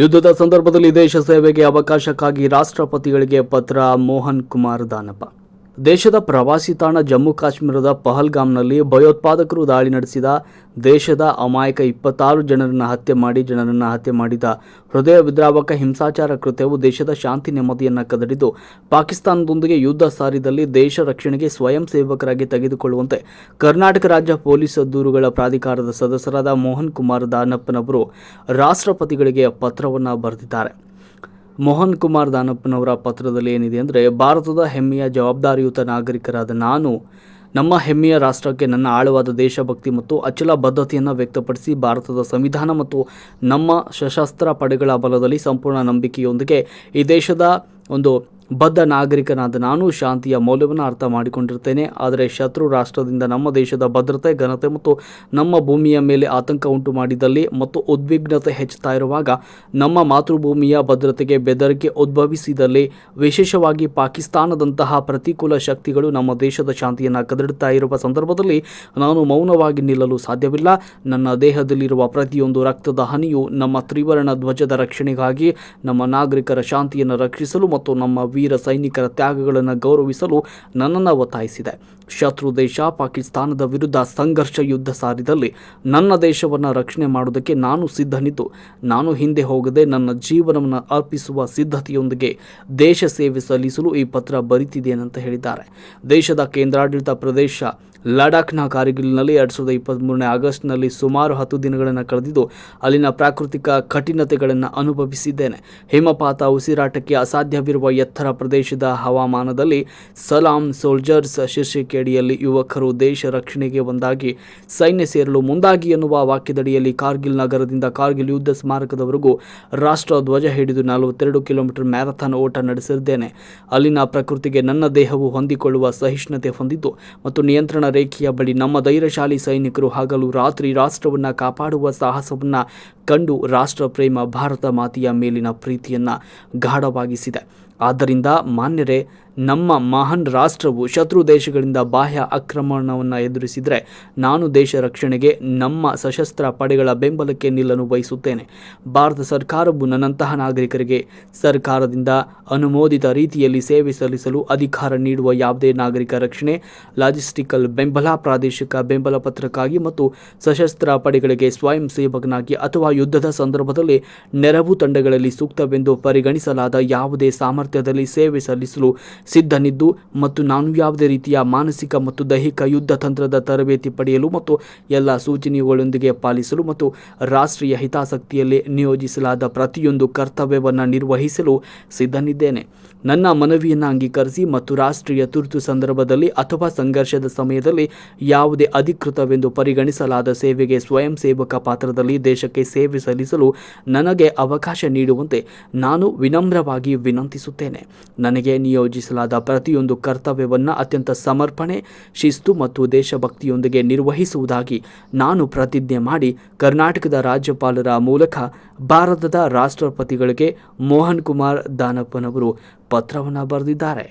ಯುದ್ಧದ ಸಂದರ್ಭದಲ್ಲಿ ದೇಶ ಸೇವೆಗೆ ಅವಕಾಶಕ್ಕಾಗಿ ರಾಷ್ಟ್ರಪತಿಗಳಿಗೆ ಪತ್ರ ಮೋಹನ್ ಕುಮಾರ್ ದಾನಪ್ಪ. ದೇಶದ ಪ್ರವಾಸಿ ತಾಣ ಜಮ್ಮು ಕಾಶ್ಮೀರದ ಪಹಲ್ಗಾಮ್ನಲ್ಲಿ ಭಯೋತ್ಪಾದಕರು ದಾಳಿ ನಡೆಸಿದ ದೇಶದ ಅಮಾಯಕ ಇಪ್ಪತ್ತಾರು ಜನರನ್ನು ಹತ್ಯೆ ಮಾಡಿ ಜನರನ್ನು ಹತ್ಯೆ ಮಾಡಿದ ಹೃದಯ ವಿದ್ರಾವಕ ಹಿಂಸಾಚಾರ ಕೃತ್ಯವು ದೇಶದ ಶಾಂತಿ ನೆಮ್ಮದಿಯನ್ನು ಕದಡಿದ್ದು, ಪಾಕಿಸ್ತಾನದೊಂದಿಗೆ ಯುದ್ಧ ಸಾರಿದಲ್ಲಿ ದೇಶ ರಕ್ಷಣೆಗೆ ಸ್ವಯಂ ಸೇವಕರಾಗಿ ತೆಗೆದುಕೊಳ್ಳುವಂತೆ ಕರ್ನಾಟಕ ರಾಜ್ಯ ಪೊಲೀಸ್ ದೂರುಗಳ ಪ್ರಾಧಿಕಾರದ ಸದಸ್ಯರಾದ ಮೋಹನ್ ಕುಮಾರ್ ದಾನಪ್ಪನವರು ರಾಷ್ಟ್ರಪತಿಗಳಿಗೆ ಪತ್ರವನ್ನು ಬರೆದಿದ್ದಾರೆ. ಮೋಹನ್ ಕುಮಾರ್ ದಾನಪ್ಪನವರ ಪತ್ರದಲ್ಲಿ ಏನಿದೆ ಅಂದರೆ, ಭಾರತದ ಹೆಮ್ಮೆಯ ಜವಾಬ್ದಾರಿಯುತ ನಾಗರಿಕರಾದ ನಾನು, ನಮ್ಮ ಹೆಮ್ಮೆಯ ರಾಷ್ಟ್ರಕ್ಕೆ ನನ್ನ ಆಳವಾದ ದೇಶಭಕ್ತಿ ಮತ್ತು ಅಚಲ ಬದ್ಧತೆಯನ್ನು ವ್ಯಕ್ತಪಡಿಸಿ ಭಾರತದ ಸಂವಿಧಾನ ಮತ್ತು ನಮ್ಮ ಸಶಸ್ತ್ರ ಪಡೆಗಳ ಬಲದಲ್ಲಿ ಸಂಪೂರ್ಣ ನಂಬಿಕೆಯೊಂದಿಗೆ ಈ ದೇಶದ ಒಂದು ಬದ್ಧ ನಾಗರಿಕನಾದ ನಾನು ಶಾಂತಿಯ ಮೌಲ್ಯವನ್ನು ಅರ್ಥ ಮಾಡಿಕೊಂಡಿರ್ತೇನೆ. ಆದರೆ ಶತ್ರು ರಾಷ್ಟ್ರದಿಂದ ನಮ್ಮ ದೇಶದ ಭದ್ರತೆ, ಘನತೆ ಮತ್ತು ನಮ್ಮ ಭೂಮಿಯ ಮೇಲೆ ಆತಂಕ ಉಂಟು ಮಾಡಿದಲ್ಲಿ ಮತ್ತು ಉದ್ವಿಗ್ನತೆ ಹೆಚ್ಚುತ್ತಾ ಇರುವಾಗ ನಮ್ಮ ಮಾತೃಭೂಮಿಯ ಭದ್ರತೆಗೆ ಬೆದರಿಕೆ ಉದ್ಭವಿಸಿದಲ್ಲಿ ವಿಶೇಷವಾಗಿ ಪಾಕಿಸ್ತಾನದಂತಹ ಪ್ರತಿಕೂಲ ಶಕ್ತಿಗಳು ನಮ್ಮ ದೇಶದ ಶಾಂತಿಯನ್ನು ಕದಡುತ್ತಾ ಇರುವ ಸಂದರ್ಭದಲ್ಲಿ ನಾನು ಮೌನವಾಗಿ ನಿಲ್ಲಲು ಸಾಧ್ಯವಿಲ್ಲ. ನನ್ನ ದೇಹದಲ್ಲಿರುವ ಪ್ರತಿಯೊಂದು ರಕ್ತದ ಹನಿಯು ನಮ್ಮ ತ್ರಿವರ್ಣ ಧ್ವಜದ ರಕ್ಷಣೆಗಾಗಿ ನಮ್ಮ ನಾಗರಿಕರ ಶಾಂತಿಯನ್ನು ರಕ್ಷಿಸಲು ಮತ್ತು ನಮ್ಮ ವೀರ ಸೈನಿಕರ ತ್ಯಾಗಗಳನ್ನು ಗೌರವಿಸಲು ನನ್ನನ್ನು ಒತ್ತಾಯಿಸಿದೆ. ಶತ್ರು ದೇಶ ಪಾಕಿಸ್ತಾನದ ವಿರುದ್ಧ ಸಂಘರ್ಷ ಯುದ್ಧ ಸಾರಿದಲ್ಲಿ ನನ್ನ ದೇಶವನ್ನು ರಕ್ಷಣೆ ಮಾಡುವುದಕ್ಕೆ ನಾನು ಸಿದ್ಧನಿದ್ದು. ನಾನು ಹಿಂದೆ ಹೋಗದೆ ನನ್ನ ಜೀವನವನ್ನು ಅರ್ಪಿಸುವ ಸಿದ್ಧತೆಯೊಂದಿಗೆ ದೇಶ ಸೇವೆ ಸಲ್ಲಿಸಲು ಈ ಪತ್ರ ಬರೀತಿದ್ದೇನಂತ ಹೇಳಿದ್ದಾರೆ. ದೇಶದ ಕೇಂದ್ರಾಡಳಿತ ಪ್ರದೇಶ ಲಡಾಖ್ನ ಕಾರ್ಗಿಲ್ನಲ್ಲಿ ಎರಡು ಸಾವಿರದ ಇಪ್ಪತ್ತ್ಮೂರನೇ ಆಗಸ್ಟ್ನಲ್ಲಿ ಸುಮಾರು ಹತ್ತು ದಿನಗಳನ್ನು ಕಳೆದಿದ್ದು, ಅಲ್ಲಿನ ಪ್ರಾಕೃತಿಕ ಕಠಿಣತೆಗಳನ್ನು ಅನುಭವಿಸಿದ್ದೇನೆ. ಹಿಮಪಾತ, ಉಸಿರಾಟಕ್ಕೆ ಅಸಾಧ್ಯವಿರುವ ಎತ್ತರ ಪ್ರದೇಶದ ಹವಾಮಾನದಲ್ಲಿ ಸಲಾಂ ಸೋಲ್ಜರ್ಸ್ ಶೀರ್ಷಿಕೆಯಡಿಯಲ್ಲಿ ಯುವಕರು ದೇಶ ರಕ್ಷಣೆಗೆ ಒಂದಾಗಿ, ಸೈನ್ಯ ಸೇರಲು ಮುಂದಾಗಿ ಎನ್ನುವ ವಾಕ್ಯದಡಿಯಲ್ಲಿ ಕಾರ್ಗಿಲ್ ನಗರದಿಂದ ಕಾರ್ಗಿಲ್ ಯುದ್ಧ ಸ್ಮಾರಕದವರೆಗೂ ರಾಷ್ಟ್ರ ಧ್ವಜ ಹಿಡಿದು ನಲವತ್ತೆರಡು ಕಿಲೋಮೀಟರ್ ಮ್ಯಾರಥಾನ್ ಓಟ ನಡೆಸಿದ್ದೇನೆ. ಅಲ್ಲಿನ ಪ್ರಕೃತಿಗೆ ನನ್ನ ದೇಹವು ಹೊಂದಿಕೊಳ್ಳುವ ಸಹಿಷ್ಣುತೆ ಹೊಂದಿದ್ದು ಮತ್ತು ನಿಯಂತ್ರಣ ರೇಖೆಯ ಬಳಿ ನಮ್ಮ ಧೈರ್ಯಶಾಲಿ ಸೈನಿಕರು ಹಗಲು ರಾತ್ರಿ ರಾಷ್ಟ್ರವನ್ನು ಕಾಪಾಡುವ ಸಾಹಸವನ್ನು ಕಂಡು ರಾಷ್ಟ್ರ ಪ್ರೇಮ ಭಾರತ ಮಾತೆಯ ಮೇಲಿನ ಪ್ರೀತಿಯನ್ನು ಗಾಢವಾಗಿಸಿದೆ. ಆದ್ದರಿಂದ ಮಾನ್ಯರೇ, ನಮ್ಮ ಮಹಾನ್ ರಾಷ್ಟ್ರವು ಶತ್ರು ದೇಶಗಳಿಂದ ಬಾಹ್ಯ ಆಕ್ರಮಣವನ್ನು ಎದುರಿಸಿದರೆ ನಾನು ದೇಶ ರಕ್ಷಣೆಗೆ ನಮ್ಮ ಸಶಸ್ತ್ರ ಪಡೆಗಳ ಬೆಂಬಲಕ್ಕೆ ನಿಲ್ಲಲು ಬಯಸುತ್ತೇನೆ. ಭಾರತ ಸರ್ಕಾರವು ನನ್ನಂತಹ ನಾಗರಿಕರಿಗೆ ಸರ್ಕಾರದಿಂದ ಅನುಮೋದಿತ ರೀತಿಯಲ್ಲಿ ಸೇವೆ ಸಲ್ಲಿಸಲು ಅಧಿಕಾರ ನೀಡುವ ಯಾವುದೇ ನಾಗರಿಕ ರಕ್ಷಣೆ, ಲಾಜಿಸ್ಟಿಕಲ್ ಬೆಂಬಲ, ಪ್ರಾದೇಶಿಕ ಬೆಂಬಲ ಪತ್ರಕ್ಕಾಗಿ ಮತ್ತು ಸಶಸ್ತ್ರ ಪಡೆಗಳಿಗೆ ಸ್ವಯಂ ಸೇವಕನಾಗಿ ಅಥವಾ ಯುದ್ಧದ ಸಂದರ್ಭದಲ್ಲಿ ನೆರವು ತಂಡಗಳಲ್ಲಿ ಸೂಕ್ತವೆಂದು ಪರಿಗಣಿಸಲಾದ ಯಾವುದೇ ಸಾಮರ್ಥ್ಯದಲ್ಲಿ ಸೇವೆ ಸಲ್ಲಿಸಲು ಸಿದ್ಧನಿದ್ದು ಮತ್ತು ನಾನು ಯಾವುದೇ ರೀತಿಯ ಮಾನಸಿಕ ಮತ್ತು ದೈಹಿಕ ಯುದ್ಧ ತಂತ್ರದ ತರಬೇತಿ ಪಡೆಯಲು ಮತ್ತು ಎಲ್ಲ ಸೂಚನೆಗಳೊಂದಿಗೆ ಪಾಲಿಸಲು ಮತ್ತು ರಾಷ್ಟ್ರೀಯ ಹಿತಾಸಕ್ತಿಯಲ್ಲಿ ನಿಯೋಜಿಸಲಾದ ಪ್ರತಿಯೊಂದು ಕರ್ತವ್ಯವನ್ನು ನಿರ್ವಹಿಸಲು ಸಿದ್ಧನಿದ್ದೇನೆ. ನನ್ನ ಮನವಿಯನ್ನು ಅಂಗೀಕರಿಸಿ ಮತ್ತು ರಾಷ್ಟ್ರೀಯ ತುರ್ತು ಸಂದರ್ಭದಲ್ಲಿ ಅಥವಾ ಸಂಘರ್ಷದ ಸಮಯದಲ್ಲಿ ಯಾವುದೇ ಅಧಿಕೃತವೆಂದು ಪರಿಗಣಿಸಲಾದ ಸೇವೆಗೆ ಸ್ವಯಂ ಸೇವಕ ಪಾತ್ರದಲ್ಲಿ ದೇಶಕ್ಕೆ ಸೇವೆ ಸಲ್ಲಿಸಲು ನನಗೆ ಅವಕಾಶ ನೀಡುವಂತೆ ನಾನು ವಿನಮ್ರವಾಗಿ ವಿನಂತಿಸುತ್ತೇನೆ. ನನಗೆ ನಿಯೋಜಿಸಲಾದ ಪ್ರತಿಯೊಂದು ಕರ್ತವ್ಯವನ್ನು ಅತ್ಯಂತ ಸಮರ್ಪಣೆ, ಶಿಸ್ತು ಮತ್ತು ದೇಶಭಕ್ತಿಯೊಂದಿಗೆ ನಿರ್ವಹಿಸುವುದಾಗಿ ನಾನು ಪ್ರತಿಜ್ಞೆ ಮಾಡಿ ಕರ್ನಾಟಕದ ರಾಜ್ಯಪಾಲರ ಮೂಲಕ ಭಾರತದ ರಾಷ್ಟ್ರಪತಿಗಳಿಗೆ ಮೋಹನ್ ಕುಮಾರ್ ದಾನಪ್ಪನವರು ಪತ್ರವನ್ನು ಬರೆದಿದ್ದಾರೆ.